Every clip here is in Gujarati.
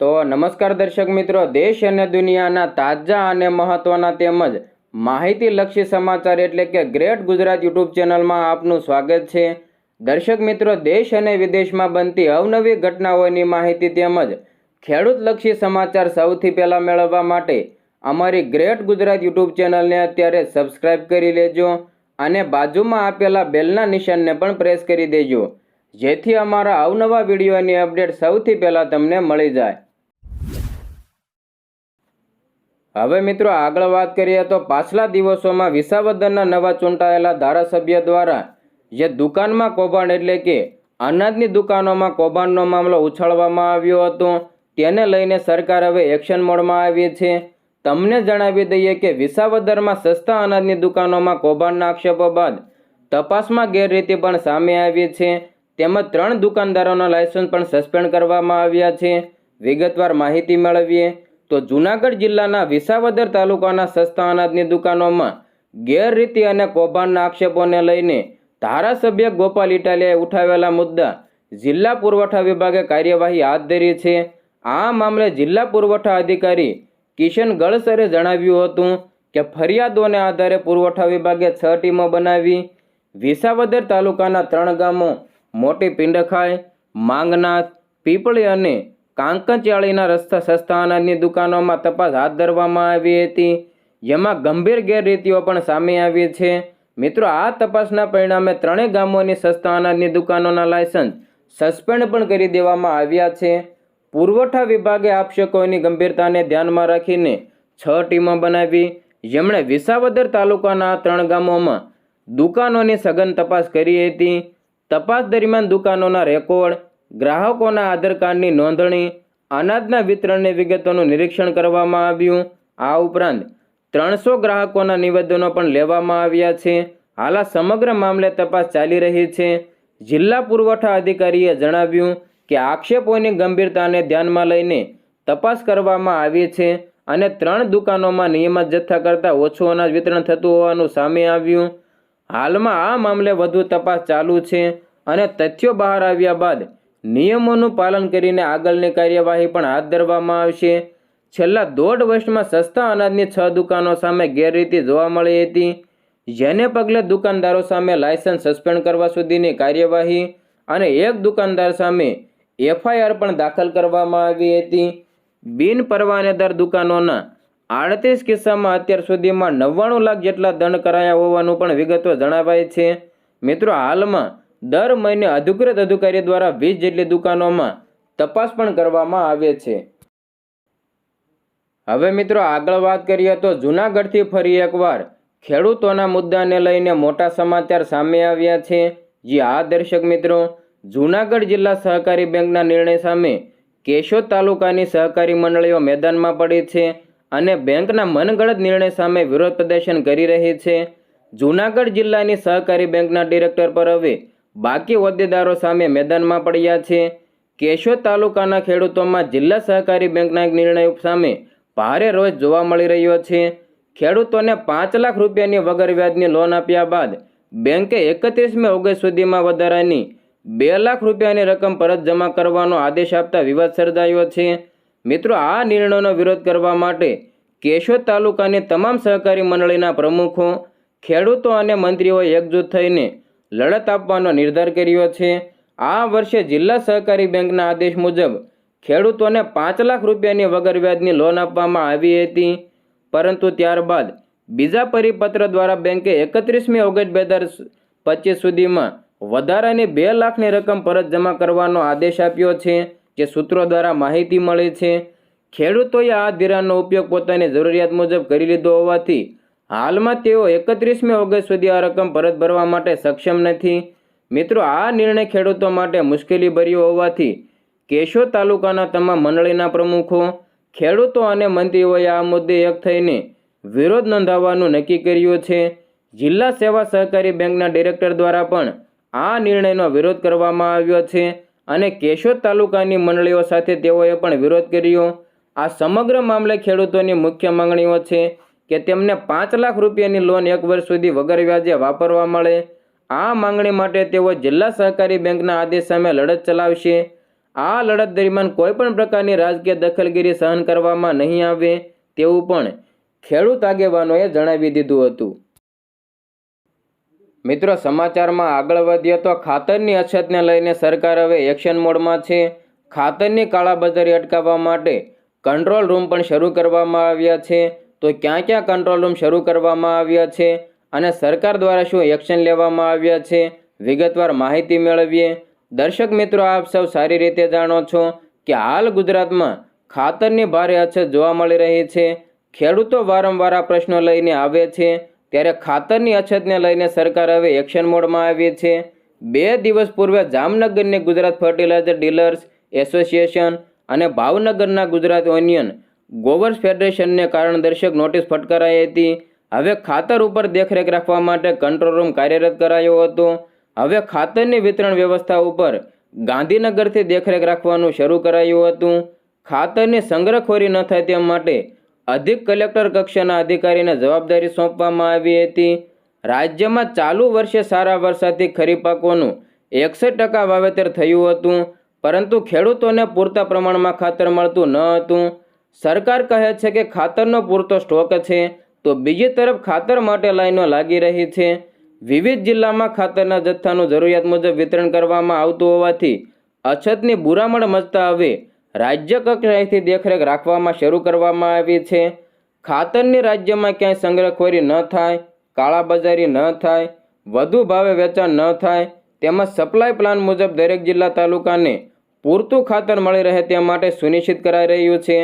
તો નમસ્કાર દર્શક મિત્રો, દેશ અને દુનિયાના તાજા અને મહત્વના તેમજ માહિતીલક્ષી સમાચાર એટલે કે ગ્રેટ ગુજરાત યુટ્યુબ ચેનલમાં આપનું સ્વાગત છે. દર્શક મિત્રો, દેશ અને વિદેશમાં બનતી અવનવી ઘટનાઓની માહિતી તેમજ ખેડૂતલક્ષી સમાચાર સૌથી પહેલાં મેળવવા માટે અમારી ગ્રેટ ગુજરાત યુટ્યુબ ચેનલને અત્યારે સબસ્ક્રાઇબ કરી લેજો અને બાજુમાં આપેલા બેલના નિશાનને પણ પ્રેસ કરી દેજો. જેથી અમારા અવનવા વિડીયોની અપડેટ સૌથી પહેલાં તમને મળી જાય. હવે મિત્રો આગળ વાત કરીએ તો પાછલા દિવસોમાં વિસાવદરના નવા ચૂંટાયેલા ધારાસભ્ય દ્વારા જે દુકાનમાં કૌભાંડ એટલે કે અનાજની દુકાનોમાં કૌભાંડનો મામલો ઉછાળવામાં આવ્યો હતો, તેને લઈને સરકાર હવે એક્શન મોડમાં આવી છે. તમને જણાવી દઈએ કે વિસાવદરમાં સસ્તા અનાજની દુકાનોમાં કૌભાંડના આક્ષેપો બાદ તપાસમાં ગેરરીતિ પણ સામે આવી છે. તેમજ ત્રણ દુકાનદારોના લાયસન્સ પણ સસ્પેન્ડ કરવામાં આવ્યા છે. વિગતવાર માહિતી મેળવીએ. તો જૂનાગઢ જિલ્લાના વિસાવદર તાલુકાના સસ્તા અનાજની દુકાનોમાં ગેરરીતિ અને કૌભાંડના આક્ષેપોને લઈને ધારાસભ્ય ગોપાલ ઇટાલિયાએ ઉઠાવેલા મુદ્દા જિલ્લા પુરવઠા વિભાગે કાર્યવાહી હાથ ધરી છે. આ મામલે જિલ્લા પુરવઠા અધિકારી કિશન ગળસરે જણાવ્યું હતું કે ફરિયાદોને આધારે પુરવઠા વિભાગે છ ટીમો બનાવી વિસાવદર તાલુકાના ત્રણ ગામો મોટી પિંડખાઈ, માંગનાથ, પીપળી અને કાંકચિયાળીના રસ્તા સસ્તા અનાજની દુકાનોમાં તપાસ હાથ ધરવામાં આવી હતી. જેમાં ગંભીર ગેરરીતિઓ પણ સામે આવી છે. મિત્રો, આ તપાસના પરિણામે ત્રણેય ગામોની સસ્તા અનાજની દુકાનોના લાયસન્સ સસ્પેન્ડ પણ કરી દેવામાં આવ્યા છે. પુરવઠા વિભાગે આપશકોની ગંભીરતાને ધ્યાનમાં રાખીને છ ટીમો બનાવી. જેમણે વિસાવદર તાલુકાના ત્રણ ગામોમાં દુકાનોની સઘન તપાસ કરી હતી. તપાસ દરમિયાન દુકાનોના રેકોર્ડ ગ્રાહકોના આધાર કાર્ડની નોંધણી, અનાજના વિતરણની વિગતોનું નિરીક્ષણ કરવામાં આવ્યું. આ ઉપરાંત, ત્રણસો ગ્રાહકોના નિવેદનો પણ લેવામાં આવ્યા છે. હાલ આ સમગ્ર મામલે તપાસ ચાલી રહી છે. જિલ્લા પુરવઠા અધિકારીએ જણાવ્યું કે આક્ષેપોની ગંભીરતાને ધ્યાનમાં લઈને તપાસ કરવામાં આવી છે અને ત્રણ દુકાનોમાં નિયમિત જથ્થા કરતાં ઓછું અનાજ વિતરણ થતું હોવાનું સામે આવ્યું. હાલમાં આ મામલે વધુ તપાસ ચાલુ છે અને તથ્યો બહાર આવ્યા બાદ નિયમોનું પાલન કરીને આગળની કાર્યવાહી પણ હાથ ધરવામાં આવશે. છેલ્લા દોઢ વર્ષમાં સસ્તા અનાજની છ દુકાનો સામે ગેરરીતિ જોવા મળી હતી. જેને પગલે દુકાનદારો સામે લાયસન્સ સસ્પેન્ડ કરવા સુધીની કાર્યવાહી અને એક દુકાનદાર સામે એફઆઈઆર પણ દાખલ કરવામાં આવી હતી. બિન પરવાનેદાર દુકાનોના આડત્રીસ કિસ્સામાં અત્યાર સુધીમાં નવ્વાણું લાખ જેટલા દંડ કરાયા હોવાનું પણ વિગતો જણાવાય છે. મિત્રો, હાલમાં દર મહિને અધિકૃત અધિકારી દ્વારા વીસ જેટલી દુકાનોમાં તપાસ પણ કરવામાં આવે છે. હવે મિત્રો આગળ વાત કરીએ તો જૂનાગઢથી ફરી એકવાર ખેડૂતોના મુદ્દાને લઈને મોટા સમાચાર સામે આવ્યા છે. જે આ દર્શક મિત્રો, જૂનાગઢ જિલ્લા સહકારી બેંકના નિર્ણય સામે કેશોદ તાલુકાની સહકારી મંડળીઓ મેદાનમાં પડી છે અને બેંકના મનગળત નિર્ણય સામે વિરોધ પ્રદર્શન કરી રહી છે. જૂનાગઢ જિલ્લાની સહકારી બેંકના ડિરેક્ટર પર હવે બાકી હોદ્દેદારો સામે મેદાનમાં પડ્યા છે. કેશોદ તાલુકાના ખેડૂતોમાં જિલ્લા સહકારી બેંકના એક નિર્ણય સામે ભારે રોષ જોવા મળી રહ્યો છે. ખેડૂતોને પાંચ લાખ રૂપિયાની વગર વ્યાજની લોન આપ્યા બાદ બેંકે એકત્રીસમી ઓગસ્ટ સુધીમાં વધારાની બે લાખ રૂપિયાની રકમ પરત જમા કરવાનો આદેશ આપતા વિવાદ સર્જાયો છે. મિત્રો, આ નિર્ણયનો વિરોધ કરવા માટે કેશોદ તાલુકાની તમામ સહકારી મંડળીના પ્રમુખો, ખેડૂતો અને મંત્રીઓએ એકજૂથ થઈને લડત આપવાનો નિર્ધાર કર્યો છે. આ વર્ષે જિલ્લા સહકારી બેંકના આદેશ મુજબ ખેડૂતોને પાંચ લાખ રૂપિયાની વગર વ્યાજની લોન આપવામાં આવી હતી. પરંતુ ત્યારબાદ બીજા પરિપત્ર દ્વારા બેંકે એકત્રીસમી ઓગસ્ટ બે હજાર પચીસ સુધીમાં વધારાની બે લાખની રકમ પરત જમા કરવાનો આદેશ આપ્યો છે, જે સૂત્રો દ્વારા માહિતી મળે છે. ખેડૂતોએ આ ધિરાણનો ઉપયોગ પોતાની જરૂરિયાત મુજબ કરી લીધો હોવાથી હાલમાં તેઓ એકત્રીસમી ઓગસ્ટ સુધી આ રકમ પરત ભરવા માટે સક્ષમ નથી. મિત્રો, આ નિર્ણય ખેડૂતો માટે મુશ્કેલી ભર્યો હોવાથી કેશોદ તાલુકાના તમામ મંડળીના પ્રમુખો, ખેડૂતો અને મંત્રીઓએ આ મુદ્દે એક થઈને વિરોધ નોંધાવવાનું નક્કી કર્યું છે. જિલ્લા સેવા સહકારી બેંકના ડિરેક્ટર દ્વારા પણ આ નિર્ણયનો વિરોધ કરવામાં આવ્યો છે અને કેશોદ તાલુકાની મંડળીઓ સાથે તેઓએ પણ વિરોધ કર્યો. આ સમગ્ર મામલે ખેડૂતોની મુખ્ય માંગણીઓ છે કે તેમને પાંચ લાખ રૂપિયાની લોન એક વર્ષ સુધી વગર વ્યાજે વાપરવા મળે. આ માંગણી માટે તેઓ જિલ્લા સહકારી બેંકના આદેશ સામે લડત ચલાવશે. આ લડત દરમિયાન કોઈપણ પ્રકારની રાજકીય દખલગીરી સહન કરવામાં નહીં આવે તેવું પણ ખેડૂત આગેવાનોએ જણાવી દીધું હતું. મિત્રો, સમાચારમાં આગળ વધીએ તો ખાતરની અછતને લઈને સરકાર હવે એક્શન મોડમાં છે. ખાતરની કાળાબજારી અટકાવવા માટે કંટ્રોલ રૂમ પણ શરૂ કરવામાં આવ્યા છે. તો ક્યાં ક્યાં કંટ્રોલ રૂમ શરૂ કરવામાં આવ્યા છે અને સરકાર દ્વારા શું એક્શન લેવામાં આવ્યા છે? વિગતવાર માહિતી મેળવીએ. દર્શક મિત્રો, આપ સૌ સારી રીતે જાણો છો કે હાલ ગુજરાતમાં ખાતરની ભારે અછત જોવા મળી રહી છે. ખેડૂતો વારંવાર આ પ્રશ્નો લઈને આવે છે. ત્યારે ખાતરની અછતને લઈને સરકાર હવે એક્શન મોડમાં આવી છે. બે દિવસ પૂર્વે જામનગરની ગુજરાત ફર્ટિલાઇઝર ડીલર્સ એસોસિએશન અને ભાવનગરના ગુજરાત ઓનિયન ગોવર્સ ફેડરેશનને કારણદર્શક નોટિસ ફટકારાઈ હતી. હવે ખાતર ઉપર દેખરેખ રાખવા માટે કંટ્રોલ રૂમ કાર્યરત કરાયો હતો. હવે ખાતરની વિતરણ વ્યવસ્થા ઉપર ગાંધીનગરથી દેખરેખ રાખવાનું શરૂ કરાયું હતું. ખાતરની સંગ્રહખોરી ન થાય તે માટે અધિક કલેક્ટર કક્ષાના અધિકારીને જવાબદારી સોંપવામાં આવી હતી. રાજ્યમાં ચાલુ વર્ષે સારા વરસાદથી ખરીફ પાકોનું એકસઠ ટકા વાવેતર થયું હતું, પરંતુ ખેડૂતોને પૂરતા પ્રમાણમાં ખાતર મળતું ન હતું. સરકાર કહે છે કે ખાતરનો પૂરતો સ્ટોક છે, તો બીજી તરફ ખાતર માટે લાઈનો લાગી રહી છે. વિવિધ જિલ્લામાં ખાતરના જથ્થાનું જરૂરિયાત મુજબ વિતરણ કરવામાં આવતું હોવાથી અછતની બુરામણ મચતા હવે રાજ્ય કક્ષાએથી દેખરેખ રાખવામાં શરૂ કરવામાં આવી છે. ખાતરની રાજ્યમાં ક્યાંય સંગ્રહખોરી ન થાય, કાળાબજારી ન થાય, વધુ ભાવે વેચાણ ન થાય, તેમજ સપ્લાય પ્લાન મુજબ દરેક જિલ્લા તાલુકાને પૂરતું ખાતર મળી રહે તે માટે સુનિશ્ચિત કરાઈ રહ્યું છે.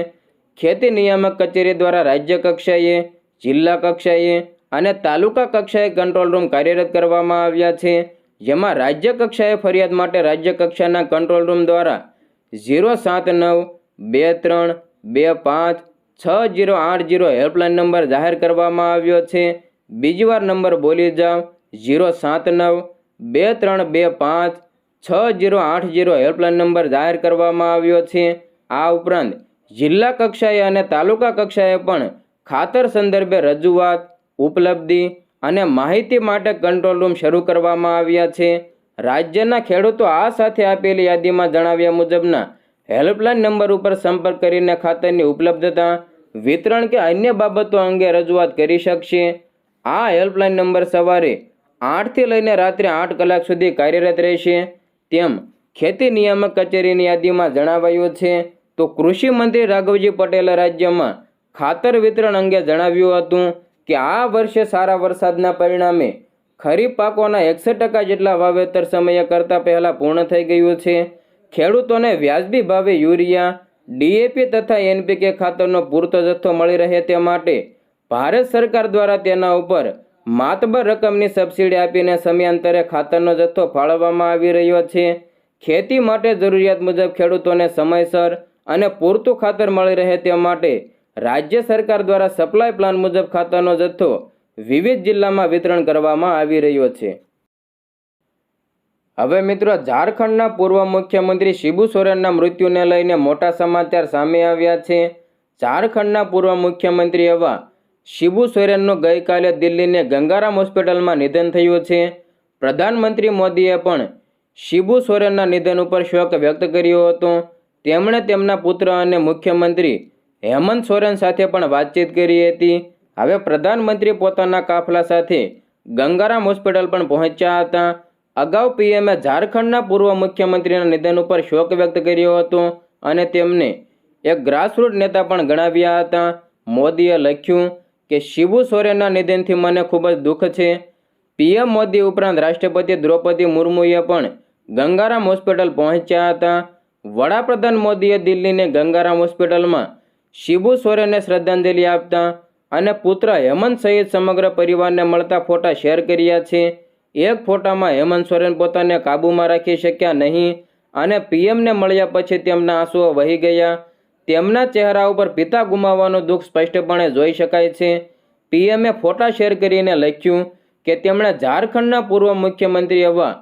ખેતી નિયામક કચેરી દ્વારા રાજ્ય કક્ષાએ, જિલ્લા કક્ષાએ અને તાલુકા કક્ષાએ કંટ્રોલ રૂમ કાર્યરત કરવામાં આવ્યા છે. જેમાં રાજ્ય કક્ષાએ ફરિયાદ માટે રાજ્ય કક્ષાના કંટ્રોલ રૂમ દ્વારા ઝીરો સાત નવ, બે ત્રણ, બે પાંચ, છ જીરો આઠ જીરો હેલ્પલાઇન નંબર જાહેર કરવામાં આવ્યો છે. બીજી વાર નંબર બોલી જાઓ ઝીરો સાત નવ, બે ત્રણ, બે પાંચ, છ જીરો આઠ જીરો હેલ્પલાઇન નંબર જાહેર કરવામાં આવ્યો છે. આ ઉપરાંત જિલ્લા કક્ષાએ અને તાલુકા કક્ષાએ પણ ખાતર સંદર્ભે રજૂઆત, ઉપલબ્ધિ અને માહિતી માટે કંટ્રોલ રૂમ શરૂ કરવામાં આવ્યા છે. રાજ્યના ખેડૂતો આ સાથે આપેલી યાદીમાં જણાવ્યા મુજબના હેલ્પલાઇન નંબર ઉપર સંપર્ક કરીને ખાતરની ઉપલબ્ધતા, વિતરણ કે અન્ય બાબતો અંગે રજૂઆત કરી શકશે. આ હેલ્પલાઇન નંબર સવારે આઠથી લઈને રાત્રે આઠ કલાક સુધી કાર્યરત રહેશે, તેમ ખેતી નિયામક કચેરીની યાદીમાં જણાવાયું છે. તો કૃષિ મંત્રી રાઘવજી પટેલે રાજ્યમાં ખાતર વિતરણ અંગે જણાવ્યું હતું કે આ વર્ષે સારા વરસાદના પરિણામે ખરીફ પાકોના એકસઠ ટકા જેટલા વાવેતર સમય કરતાં પહેલાં પૂર્ણ થઈ ગયું છે. ખેડૂતોને વ્યાજબી ભાવે યુરિયા, ડીએપી તથા એનપીકે ખાતરનો પૂરતો જથ્થો મળી રહે તે માટે ભારત સરકાર દ્વારા તેના ઉપર માતબર રકમની સબસિડી આપીને સમયાંતરે ખાતરનો જથ્થો ફાળવવામાં આવી રહ્યો છે. ખેતી માટે જરૂરિયાત મુજબ ખેડૂતોને સમયસર અને પૂરતું ખાતર મળી રહે તે માટે રાજ્ય સરકાર દ્વારા સપ્લાય પ્લાન મુજબ ખાતરનો જથ્થો વિવિધ જિલ્લામાં વિતરણ કરવામાં આવી રહ્યો છે. હવે મિત્રો, ઝારખંડના પૂર્વ મુખ્યમંત્રી શિબુ સોરેનના મૃત્યુને લઈને મોટા સમાચાર સામે આવ્યા છે. ઝારખંડના પૂર્વ મુખ્યમંત્રી એવા શિબુ સોરેનનું ગઈકાલે દિલ્હીની ગંગારામ હોસ્પિટલમાં નિધન થયું છે. પ્રધાનમંત્રી મોદીએ પણ શિબુ સોરેનના નિધન ઉપર શોક વ્યક્ત કર્યો હતો. તેમણે તેમના પુત્ર અને મુખ્યમંત્રી હેમંત સોરેન સાથે પણ વાતચીત કરી હતી. હવે પ્રધાનમંત્રી પોતાના કાફલા સાથે ગંગારામ હોસ્પિટલ પણ પહોંચ્યા હતા. અગાઉ પીએમએ ઝારખંડના પૂર્વ મુખ્યમંત્રીના નિધન ઉપર શોક વ્યક્ત કર્યો હતો અને તેમને એક ગ્રાસરૂટ નેતા પણ ગણાવ્યા હતા. મોદીએ લખ્યું કે, શિબુ સોરેનના નિધનથી મને ખૂબ જ દુઃખ છે. પીએમ મોદી ઉપરાંત રાષ્ટ્રપતિ દ્રૌપદી મુર્મુએ પણ ગંગારામ હોસ્પિટલ પહોંચ્યા હતા. વડાપ્રધાન મોદીએ દિલ્હીની ગંગારામ હોસ્પિટલમાં શિબુ સોરેનને શ્રદ્ધાંજલિ આપતા અને પુત્ર હેમંત સહિત સમગ્ર પરિવારને મળતા ફોટા શેર કર્યા છે. એક ફોટામાં હેમંત સોરેન પોતાને કાબૂમાં રાખી શક્યા નહીં અને પીએમને મળ્યા પછી તેમના આંસુઓ વહી ગયા. તેમના ચહેરા ઉપર પિતા ગુમાવવાનું દુઃખ સ્પષ્ટપણે જોઈ શકાય છે. પીએમએ ફોટા શેર કરીને લખ્યું કે તેમણે ઝારખંડના પૂર્વ મુખ્યમંત્રી એવા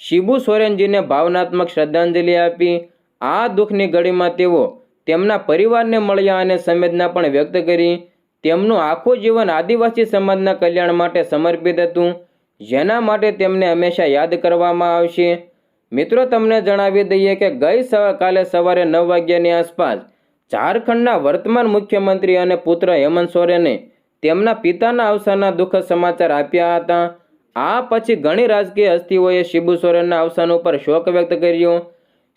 શિબુ સોરેનજીને ભાવનાત્મક શ્રદ્ધાંજલિ આપી આ દુઃખની ઘડીમાં તેઓ તેમના પરિવારને મળ્યા અને સંવેદના પણ વ્યક્ત કરી. તેમનું આખું જીવન આદિવાસી સમાજના કલ્યાણ માટે સમર્પિત હતું. જેના માટે તેમને હંમેશા યાદ કરવામાં આવશે. મિત્રો, તમને જણાવી દઈએ કે ગઈ કાલે સવારે નવ વાગ્યાની આસપાસ ઝારખંડના વર્તમાન મુખ્યમંત્રી અને પુત્ર હેમંત સોરેને તેમના પિતાના અવસાનના દુઃખ સમાચાર આપ્યા હતા. આ પછી ઘણી રાજકીય હસ્તીઓએ શિબુ સોરેનના અવસાન ઉપર શોક વ્યક્ત કર્યો.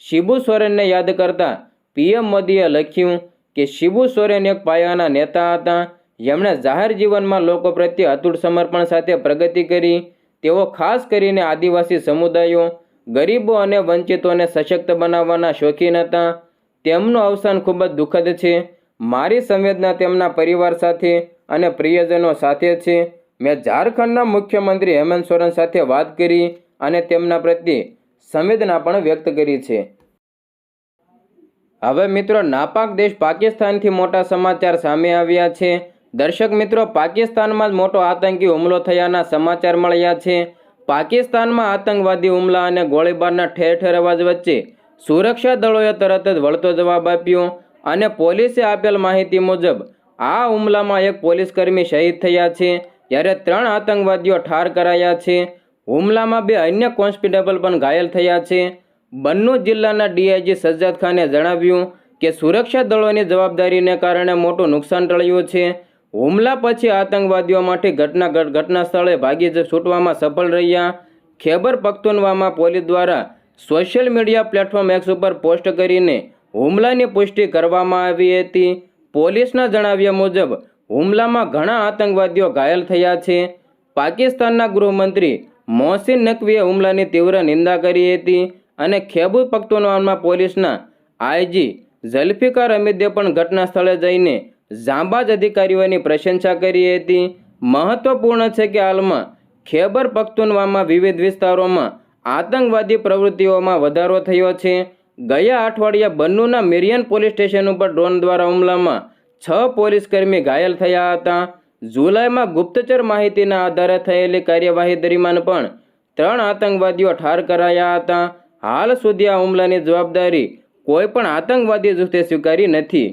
શિબુ સોરેનને યાદ કરતા પીએમ મોદીએ લખ્યું કે શિબુ સોરેન એક પાયાના નેતા હતા. જેમણે જાહેર જીવનમાં લોકો પ્રત્યે અતૂટ સમર્પણ સાથે પ્રગતિ કરી. તેઓ ખાસ કરીને આદિવાસી સમુદાયો, ગરીબો અને વંચિતોને સશક્ત બનાવવાના શોખીન હતા. તેમનું અવસાન ખૂબ જ દુઃખદ છે. મારી સંવેદના તેમના પરિવાર સાથે અને પ્રિયજનો સાથે છે. મેં ઝારખંડના મુખ્યમંત્રી હેમંત સોરેન સાથે વાત કરી અને તેમના પ્રત્યે સંવેદના પણ વ્યક્ત કરી છે. હવે મિત્રો, નાપાક દેશ પાકિસ્તાનથી મોટા સમાચાર સામે આવ્યા છે. દર્શક મિત્રો, પાકિસ્તાનમાં જ મોટો આતંકી હુમલો થયાના સમાચાર મળ્યા છે. પાકિસ્તાનમાં આતંકવાદી હુમલા અને ગોળીબારના ઠેર ઠેર અવાજ વચ્ચે સુરક્ષા દળોએ તરત જ વળતો જવાબ આપ્યો અને પોલીસે આપેલ માહિતી મુજબ, આ હુમલામાં એક પોલીસકર્મી શહીદ થયા છે, જ્યારે ત્રણ આતંકવાદીઓ ઠાર કરાયા છે. હુમલામાં બે અન્ય કોન્સ્ટેબલ પણ ઘાયલ થયા છે. બન્નુ જિલ્લાના ડીઆઈજી સજ્જાદ ખાને જણાવ્યું કે સુરક્ષા દળોની જવાબદારીને કારણે મોટું નુકસાન ટળ્યું છે. હુમલા પછી આતંકવાદીઓ માટે ઘટના ઘટના સ્થળે ભાગી છૂટવામાં સફળ રહ્યા. ખેબર પખ્તુનવામાં પોલીસ દ્વારા સોશિયલ મીડિયા પ્લેટફોર્મ એક્સ ઉપર પોસ્ટ કરીને હુમલાની પુષ્ટિ કરવામાં આવી હતી. પોલીસના જણાવ્યા મુજબ, હુમલામાં ઘણા આતંકવાદીઓ ઘાયલ થયા છે. પાકિસ્તાનના ગૃહમંત્રી મોહસિન નકવીએ હુમલાની તીવ્ર નિંદા કરી હતી અને ખેબુ પખ્તુનવાનમાં પોલીસના આઈજી ઝલ્ફિકાર અમિદે પણ ઘટના સ્થળે જઈને જાંબાજ અધિકારીઓની પ્રશંસા કરી હતી. મહત્વપૂર્ણ છે કે હાલમાં ખેબર પખ્તુનવામાં વિવિધ વિસ્તારોમાં આતંકવાદી પ્રવૃત્તિઓમાં વધારો થયો છે. ગયા અઠવાડિયે બન્નુના મિરિયન પોલીસ સ્ટેશન ઉપર ડ્રોન દ્વારા હુમલામાં છ પોલીસકર્મી ઘાયલ થયા હતા. જુલાઈમાં ગુપ્તચર માહિતીના આધારે થયેલી કાર્યવાહી દરમિયાન પણ ત્રણ આતંકવાદીઓ ઠાર કરાયા હતા. હાલ સુધી આ હુમલાની જવાબદારી કોઈ પણ આતંકવાદી જૂથે સ્વીકારી નથી.